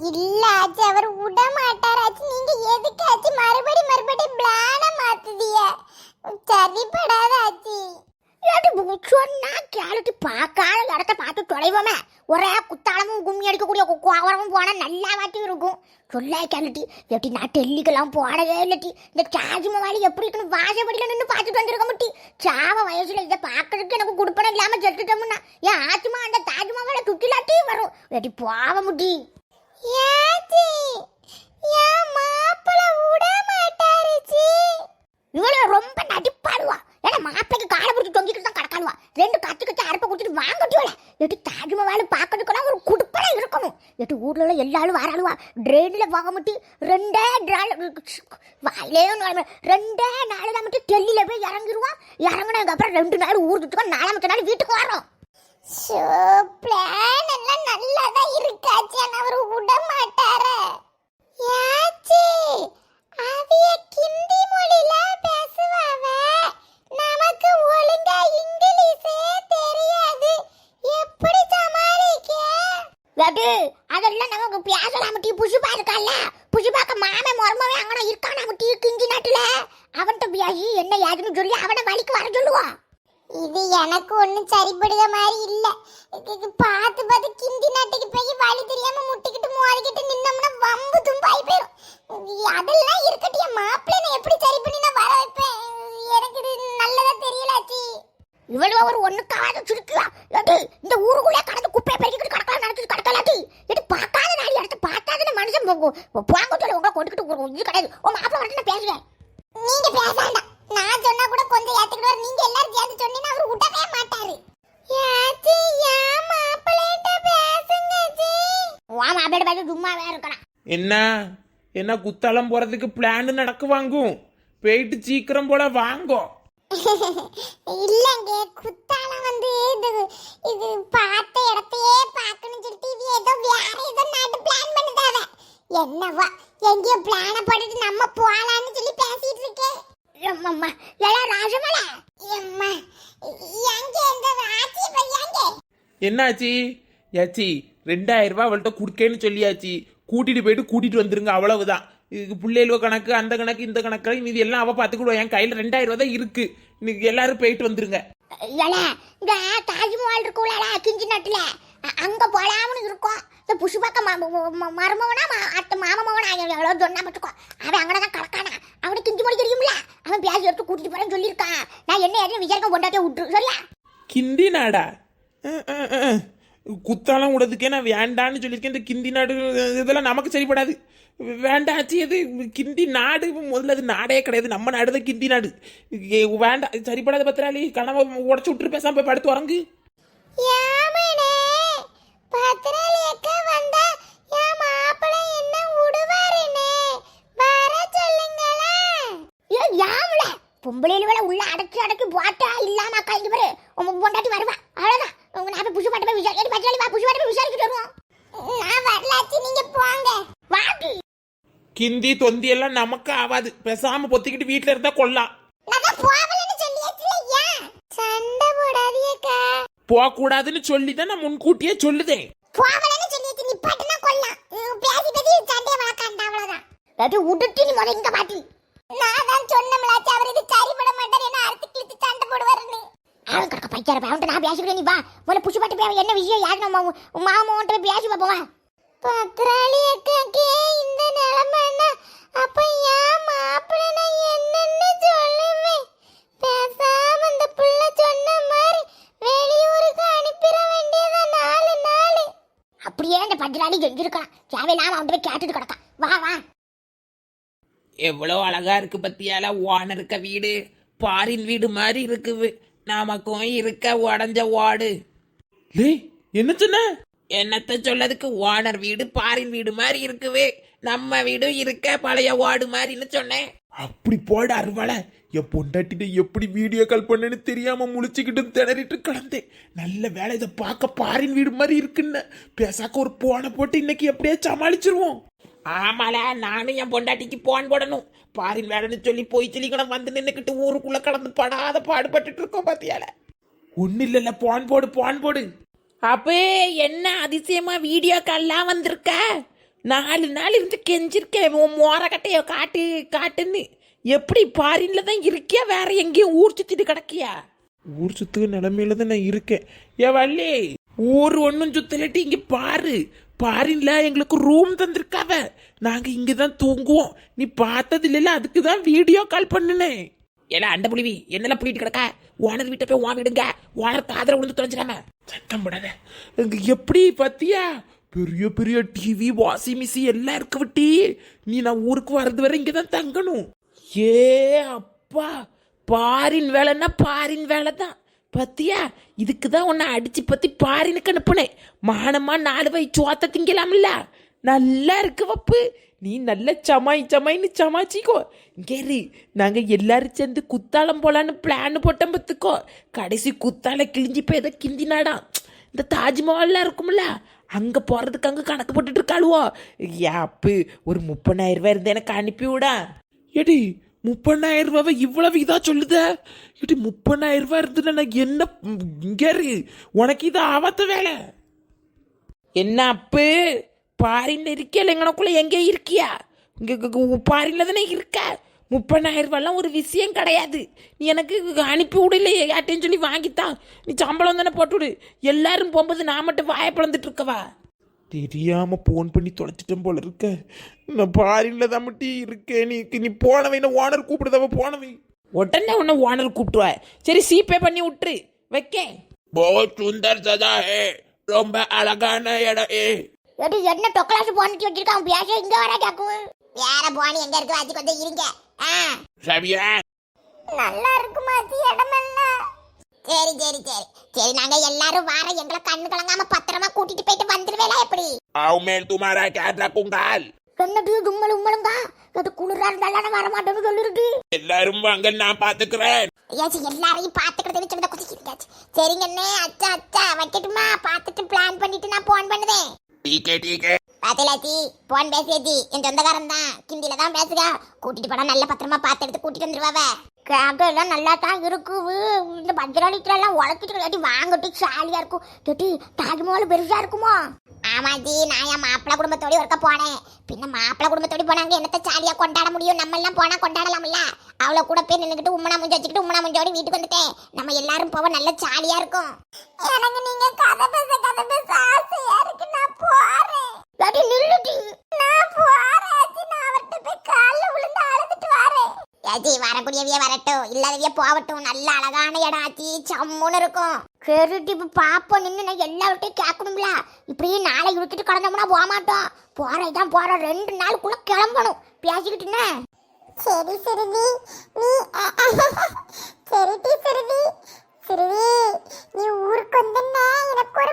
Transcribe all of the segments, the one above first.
இல்ல ஆச்சு அவர் விட மாட்டார் ஆச்சு நீங்க எதுக்கு ஆச்சு மறுபடி மறுபடி பிளான மாத்துதிய சரிப்படாத ஆச்சு சொன்னா கேளுட்டி பார்க்காத இடத்த பார்த்து தொலைவோமே. ஒரே குத்தாளமும் கும்மி அடிக்கக்கூடிய கு- போனால் நல்லா வாட்டி இருக்கும். சொல்ல கேளுட்டி எப்படி நான் டெல்லிக்கெல்லாம் போனதே இல்லட்டி இந்த தாஜ்மஹால் எப்படி இருக்குன்னு வாசப்படியில் நின்று பார்த்துட்டு வந்திருக்க முட்டி. சாவ வயசுல இதை பார்க்கறதுக்கு எனக்கு குடுப்பனம் இல்லாமல் செத்துட்டோம்னா என் ஆச்சுமா அந்த தாஜ்மஹாலை சுற்றிலாட்டி வரும். எப்படி போக முட்டி. ஏச்சி என் மாப்பிள விட மாட்டாருச்சு இவளே ரொம்ப நடிப்பாடுவா ஏன்னா மாப்பிளைக்கு காலை பிடிச்சி தொங்கிட்டு தான் கிடக்கானுவா ரெண்டு கத்து கத்து அரைப்பை கொடுத்துட்டு வாங்கட்டி வர எட்டு தாஜ்மஹால் பார்க்கறதுக்கெல்லாம் ஒரு குடுப்பனை இருக்கணும். எட்டு ஊர்ல உள்ள எல்லாரும் வராளுவா. ட்ரெயினில் போக மட்டும் ரெண்டே நாள் வாயிலே ரெண்டே நாள் தான் மட்டும் டெல்லியில் போய் இறங்கிடுவான் இறங்கினதுக்கப்புறம் ரெண்டு நாள் ஊர் சுற்றுக்கோ நாலாமத்த நாள் வீட்டுக்கு வரோம் ஷோ பிளான் எல்லாம் நல்லாதான் இருக்காச்சு ஆனா அவர் விட மாட்டார ஏச்சி அவிய கிந்தி மொழியில பேசுவாவ? நமக்கு ஒழுங்கா இங்கிலீஷே தெரியாது. எப்படி சமாளிக்க? வெட்டு அதெல்லாம் நமக்கு பேசலாம் டீ புஷுபா இருக்கால புஷுபாக்க மாமே மருமவே அங்கன நம்ம டீ கிஞ்சி நாட்டுல? அவன்கிட்ட பேசி என்ன ஏதுன்னு சொல்லி அவனை வழிக்கு வர சொல்லுவான். இது எனக்கு ஒண்ணும் சரிப்படுத மாதிரி இல்லை. பார்த்து பார்த்து கிந்தி நாட்டுக்கு போய் வழி தெரியாம முட்டிக்கிட்டு மோதிக்கிட்டு நின்னோம்னா வம்பு தும்பாய் போயிடும் அதெல்லாம் இருக்கட்டும். என் மாப்பிள்ளை நான் எப்படி சரி பண்ணி நான் வர வைப்பேன்? எனக்கு இது நல்லதா தெரியலாச்சி. இவ்வளவு ஒரு காது சுருக்கலாம் இந்த ஊருக்குள்ளே கடந்து குப்பையை பெருக்கிட்டு கடக்கலாம் நினைச்சிட்டு கடக்கலாட்டி ஏடி பார்க்காத நாடி இடத்த பார்த்தாதுன்னு மனுஷன் போகும். போங்க சொல்லி உங்களை கொண்டுக்கிட்டு இது கிடையாது. உன் மாப்பிள்ளை வரட்டு நான் பேசுவேன். நீங்க பேச நான் சொன்னா கூட கொஞ்சம் ஏத்துக்கிட்டு நீங்க எல்லாரும் சேர்ந்து சொன்னீங்கன்னா அவர் விடவே மாட்டாரு. ஏச்சி என் மாப்பிள்ளைகிட்ட பேசுங்க ஜி உன் மாப்பிள்ளை பேச சும்மாவே இருக்கணும் என்ன? என்ன குத்தாலம் போறதுக்கு பிளான் நடக்குவாங்கும் போயிட்டு சீக்கிரம் போல வாங்கோ. இல்லங்க குத்தாலம் வந்து இது இது பார்த்த இடத்தையே பார்க்கணும் சொல்லிட்டு இது ஏதோ வேற ஏதோ நாட்டு பிளான் பண்ணுதாவ என்னவா எங்கேயோ பிளான போட்டுட்டு நம்ம போலான்னு சொல்லி அம்மா எல்லாம் ராஜமலை. எம்மா எங்க எங்க ஆச்சி போய் எங்க? என்னாச்சு? ஏச்சி ரெண்டாயிரம் ரூபாய் அவள்கிட்ட கொடுக்கேன்னு சொல்லியாச்சு. கூட்டிட்டு போயிட்டு கூட்டிட்டு வந்துருங்க அவ்வளவுதான். இதுக்கு பிள்ளைகளோ கணக்கு அந்த கணக்கு இந்த கணக்கு இது எல்லாம் அவ பார்த்துக்கிடுவா என் கையில ரெண்டாயிரம் ரூபாய் தான் இருக்கு. இன்னைக்கு எல்லாரும் போயிட்டு வந்துருங்க. தாஜ்மஹால் இருக்குல்ல கிஞ்சி நாட்டுல? அங்க போலாம்னு இருக்கோம். இந்த புஷ்பாக்க மருமவனா அத்தை மாமவனா எவ்வளோ சொன்னா மட்டுக்கோ அவன் அங்கே தான் கிடக்கானா. அவனுக்கு கிஞ்சி மொழி தெரியும்ல அவன் பேசி எடுத்து கூட்டிட்டு போறேன்னு சொல்லியிருக்கான். நான் என்ன ஏதுன்னு விசாரிக்க கொண்டாட்டே விட்டுரு சரியா? கிந்தி நாடா. குத்தாலம் விடுறதுக்கே நான் வேண்டான்னு சொல்லியிருக்கேன். இந்த கிந்தி நாடு இதெல்லாம் நமக்கு சரிப்படாது. வேண்டாச்சு இது கிந்தி நாடு முதல்ல அது நாடே கிடையாது. நம்ம நாடு தான் கிந்தி நாடு. வேண்டாம் சரிப்படாத பத்திராளி. கனவை உடச்சு விட்டுரு பேசாம போய் படுத்து உறங்கு. யாமனே பத்திராளி அக்கா வந்தா என் மாப்பிள்ளை என்ன வர சொல்லுங்களேன் ஏ யாமல பொம்பளையில வேலை உள்ள அடைச்சு அடைச்சு போட்டா இல்லாம அக்கா இங்க பாரு உன் பொண்டாட்டி வருவா. அவ்வளவுதான். உங்க நான் போய் புஷு பாட்டு போய் விசாரி பச்சாலி வா புஷு பாட்டு போய் விசாரிச்சுட்டு வருவோம். நான் வரலாச்சு நீங்க போங்க. வாடி. கிந்தி தொந்தி எல்லாம் நமக்கு ஆகாது பேசாம பொத்திக்கிட்டு வீட்டுல இருந்தா கொள்ளலாம் நான் போடாதீங்கக்கா போக கூடாதுன்னு சொல்லி தான் நான் முன்கூட்டியே சொல்லுதேன். போவலன்னு சொல்லியாச்சு நிப்பாட்டுனா கொல்லாம். உம், பேசி பேசி சண்டையை வளர்க்காண்டா அவ்வளவுதான். அது உடுட்டி நீ முத இங்க பாட்டி நான் தான் சொன்னமலாச்சு அவர் இது சரிபட மாட்டார் என்ன அறுத்து கிழித்து சண்டை போடுவாருன்னு. அவன் கிடக்க பைக்கார அவன்கிட்ட நான் பேசிக்கிறேன் நீ வா. முதல்ல புஷு பாட்டு போய் என்ன விஷயம்? யாரு நம்ம மாமாவன்ட்ட போய் பேசி பார்ப்போம் வா. பத்ராளி அக்காக்கே இந்த நிலைமைன்னா அப்ப ஏன் மாப்பிள்ளை நான் என்னன்னு சொல்லுவேன் அப்படியே அந்த பத்திராளி செஞ்சிருக்கான் தேவையில்லாம அவன் போய் கேட்டுட்டு கிடக்கான். வா வா. எவ்வளோ அழகா இருக்கு பத்தியால ஓனர் இருக்க வீடு பாரின் வீடு மாதிரி இருக்குது. நமக்கும் இருக்க உடஞ்ச ஓடு என்ன சொன்ன? என்னத்த சொல்லதுக்கு ஓனர் வீடு பாரின் வீடு மாதிரி இருக்குவே. நம்ம வீடு இருக்க பழைய ஓடு மாதிரின்னு சொன்னேன். அப்படி போட அருவாளை. என் பொண்டாட்டிட்ட எப்படி வீடியோ கால் பண்ணேன்னு தெரியாம முழிச்சுக்கிட்டு திணறிட்டு கிடந்தேன். நல்ல வேலை இதை பார்க்க பாரின் வீடு மாதிரி இருக்குன்னு. பேசாக்க ஒரு போனை போட்டு இன்னைக்கு எப்படியே சமாளிச்சிருவோம். ஆமால நானும் என் பொண்டாட்டிக்கு போன் போடணும். பாரின் வேலைன்னு சொல்லி போய் சொல்லி கூட வந்து நின்றுக்கிட்டு ஊருக்குள்ள கடந்து படாத பாடுபட்டுட்டு இருக்கோம் பாத்தியால. ஒண்ணு இல்லைல்ல போன் போடு போன் போடு. அப்பே என்ன அதிசயமா வீடியோ கால்லாம் வந்திருக்க? நாலு நாள் இருந்து கெஞ்சிருக்கேன். உன் மோரக்கட்டைய காட்டு காட்டுன்னு. எப்படி பாரின்ல தான் இருக்கியா? வேற எங்கேயும் ஊர் சுத்திட்டு கிடக்கியா? ஊர் சுத்துக்கு நிலைமையில தான் நான் இருக்கேன். ஏ வள்ளி ஊர் ஒன்றும் சுத்தலட்டி இங்க பாரு. பாரின்ல எங்களுக்கு ரூம் தந்திருக்காவ. நாங்க இங்க தான் தூங்குவோம். நீ பார்த்தது இல்லைல்ல அதுக்கு தான் வீடியோ கால் பண்ணுனேன். ஏல அண்ட புலிவி என்னெல்லாம் புளிட்டு கிடக்க? ஓனர் வீட்டை போய் ஓன் விடுங்க. ஓனர் காதல விழுந்து தொலைஞ்சிடாம. சத்தம் போடாத. எப்படி பத்தியா? பெரிய பெரிய டிவி வாஷிங் மிஷின் எல்லாம் இருக்கு விட்டி நீ நான் ஊருக்கு வர்றது வரை இங்கே தான் தங்கணும். ஏ அப்பா பாரின் வேலைன்னா பாரின் வேலை தான் பத்தியா? இதுக்கு தான் உன்னை அடிச்சு பற்றி பாரினுக்கு அனுப்புனேன். மானமாக நாலு வை சோத்த திங்கலாம்ல? நல்லா இருக்கு வப்பு. நீ நல்ல சமாய் சமாயின்னு சமாச்சிக்கோ. கேரி நாங்கள் எல்லாரும் சேர்ந்து குத்தாலம் போலான்னு பிளான் போட்டோம் பார்த்துக்கோ. கடைசி குத்தால கிழிஞ்சி போய் எதை கிந்தினாடாம் இந்த தாஜ்மஹால்லாம் இருக்கும்ல அங்க போறதுக்கு அங்க கணக்கு போட்டுட்டு இருக்காளுவோ. யாப்பு ஒரு முப்பதாயிரம் ரூபாய் இருந்து எனக்கு அனுப்பி விடா. ஏடி முப்பதாயிரம் ரூபாவை இவ்வளவு இதா சொல்லுத? ஏடி முப்பதாயிரம் ரூபாய் இருந்துன்னா என்ன இங்கேரு உனக்கு இது ஆபத்த வேலை. என்ன அப்பு? பாரின்ல இருக்கியா எங்கனக்குள்ள எங்கே இருக்கியா? இங்க பாரின்ல தானே இருக்க? முப்பதாயிரம் ரூபாய்லாம் ஒரு விஷயம் கிடையாது. நீ எனக்கு அனுப்பி விடு இல்லை சொல்லி வாங்கித்தான். நீ சம்பளம் தானே போட்டுவிடு எல்லாரும் போகும்போது நான் மட்டும் வாயை பிளந்துட்டு இருக்கவா? தெரியாமல் ஃபோன் பண்ணி தொலைச்சிட்டேன் போல இருக்க. நான் பாரின்ல தான் மட்டும் இருக்கேன். நீ நீ போனவை நான் ஓனர் கூப்பிடுதவ போனவை உடனே உன்னை ஓனர் கூப்பிட்டுவா சரி சீப்பே பண்ணி விட்டுரு. வைக்கேன். போ சுந்தர் சதா ஹே ரொம்ப அழகான இடம். ஏ என்ன டொக்கலாசு போனிட்டு வச்சிருக்கான்? பேச இங்கே வர கேக்கும் வேற போனி எங்க இருக்கு? வச்சு கொஞ்சம் இருங்க. ஆ. சவியா. நல்லா இருக்குமா அது இடமெல்லாம். சரி சரி சரி. சரி நாங்க எல்லாரும் வார எங்களை கண்ணு கலங்காம பத்திரமா கூட்டிட்டு போயிட்டு வந்துருவேலா எப்படி? அவமேல் துமாரா கேட்டா குங்கால். என்னது தும்மல் உம்மலுங்கா அது குளிரா இருந்தாலும் வர மாட்டேன்னு சொல்லிருக்கு எல்லாரும் வாங்க நான் பாத்துக்கிறேன். ஏச்சு எல்லாரையும் பாத்துக்கிறதுன்னு சொன்னதை குதிக்கிட்டாச்சு சரிங்கண்ணே அச்சா அச்சா. வைக்கட்டுமா? பாத்துட்டு பிளான் பண்ணிட்டு நான் போன் பண்ணுதேன். டீகே டீகே போன் பேசியாச்சி என் சொந்தக்காரன் தான். கிண்டில கூட்டிட்டு போனா நல்ல பத்திரமா பார்த்து எடுத்து கூட்டிட்டு வந்துருவாவ. கேம்பு எல்லாம் நல்லா தான் இருக்குது இந்த எல்லாம் உழைச்சிட்டு இல்லாட்டி வாங்கட்டு இருக்கும். கெட்டி தாஜ்மஹால் பெருசா இருக்குமோ? ஆமாஜி நான் என் மாப்பிள்ள குடும்பத்தோடய ஒருக்க போனேன். பின்ன மாப்பிள்ள குடும்பத்தோடய போனாங்க என்னத்தை சாலியா கொண்டாட முடியும்? நம்ம எல்லாம் போனா கொண்டாடலாம்ல அவளை கூட போய் நின்னுக்கிட்டு உம்மனா முஞ்சி வச்சுக்கிட்டு உம்மனா முஞ்சோட வீட்டுக்கு வந்துட்டேன். நம்ம எல்லாரும் போக நல்ல ஜாலியா இருக்கும். எனக்கு நீங்க கதை பேச கதை பேச ஆசையா இருக்கு. நான் போறேன். நில்லுடி. நான் போறேன் ஆச்சி. நான் அவர்கிட்ட போய் கால்ல விழுந்து அழுதுட்டு வரேன். ஏச்சி வரக்கூடியவிய வரட்டும். இல்லாதவிய போகட்டும். நல்ல அழகான இடம் ஆச்சி சம்முன்னு இருக்கும். சரிட்டி இப்ப பாப்போம். நின்று நான் எல்லார்ட்டையும் கேட்கணும்ல. இப்படியே நாளை இழுத்துட்டு கிடந்தோம்னா போக மாட்டோம். போறதுதான் போறோம். ரெண்டு நாளுக்குள்ள கிளம்பணும். பேசிக்கிட்டுன்னு சரி சிறுவி. நீ சரி டி சிறுவி. சிறுவி நீ ஊருக்கு வந்தன்னா எனக்கு ஒரு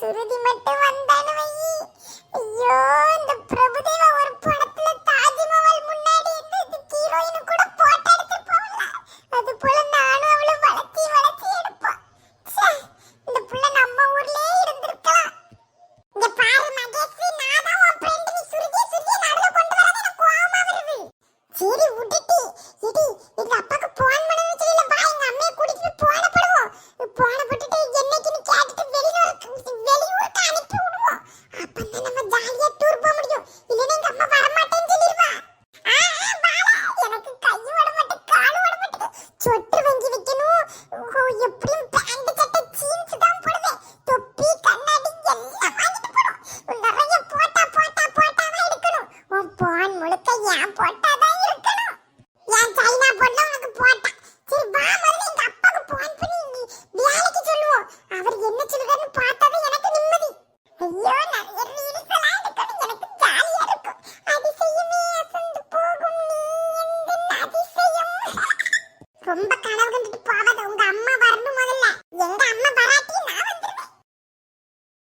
sürü சொட்டு